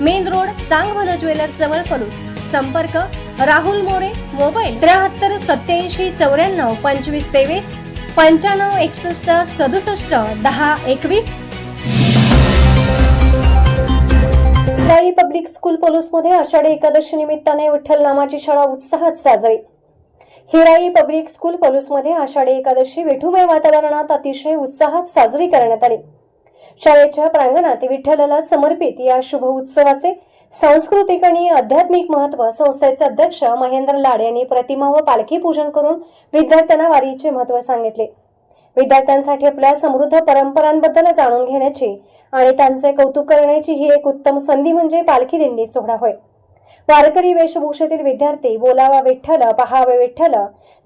Main road Changbhala jewellers जवळ पलूस संपर्क Rahul More mobile त्र्याहत्तर सत्याऐंशी चौऱ्याण्णव पंचवीस तेवीस पंच्याण्णव एकसष्ट सदुसष्ट दहा एकवीस. हिराई पब्लिक स्कूल पोलूसमध्ये आषाढी एकादशी निमित्ताने विठ्ठल नामाची शाळा उत्साहात साजरी. हिराई पब्लिक स्कूल पलूसमध्ये आषाढी एकादशी विठुमय वातावरणात अतिशय उत्साहात साजरी करण्यात आली. शाळेच्या प्रांगणात विठ्ठलाला समर्पित या शुभ उत्सवाचे सांस्कृतिक आणि आध्यात्मिक महत्त्व संस्थेचे अध्यक्ष महेंद्र लाड यांनी प्रतिमा व पालखी पूजन करून विद्यार्थ्यांना वारीचे महत्त्व सांगितले. विद्यार्थ्यांसाठी आपल्या समृद्ध परंपरांबद्दल जाणून घेण्याची आणि त्यांचे कौतुक करण्याची ही एक उत्तम संधी म्हणजे पालखी दिंडी सोहळा होय. वारकरी वेशभूषेतील विद्यार्थी बोलावा विठ्ठल पहावे विठ्ठल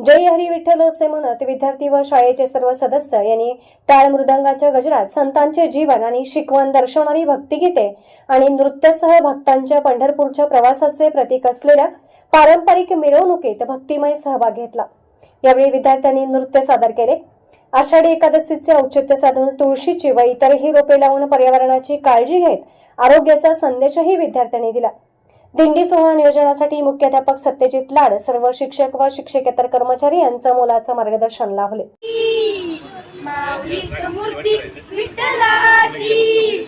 जय हरी विठ्ठल असे म्हणत विद्यार्थी व शाळेचे सर्व सदस्य यांनी टाळ मृदंगाच्या गजरात संतांचे जीवन आणि शिकवण दर्शवणारी भक्तिगीते आणि नृत्यासह भक्तांच्या पंढरपूरच्या प्रवासाचे प्रतीक असलेल्या पारंपरिक मिरवणुकीत भक्तिमय सहभाग घेतला. यावेळी विद्यार्थ्यांनी नृत्य सादर केले. आषाढी एकादशीचे औचित्य साधून तुळशीची व इतरही रोपे लावून पर्यावरणाची काळजी घेत आरोग्याचा संदेशही विद्यार्थ्यांनी दिला. दिंडी सोहळा नियोजनासाठी मुख्याध्यापक सत्यजित लाड सर्व शिक्षक व शिक्षकेतर कर्मचारी यांचं मोलाचं मार्गदर्शन लावले विठ्ठलाची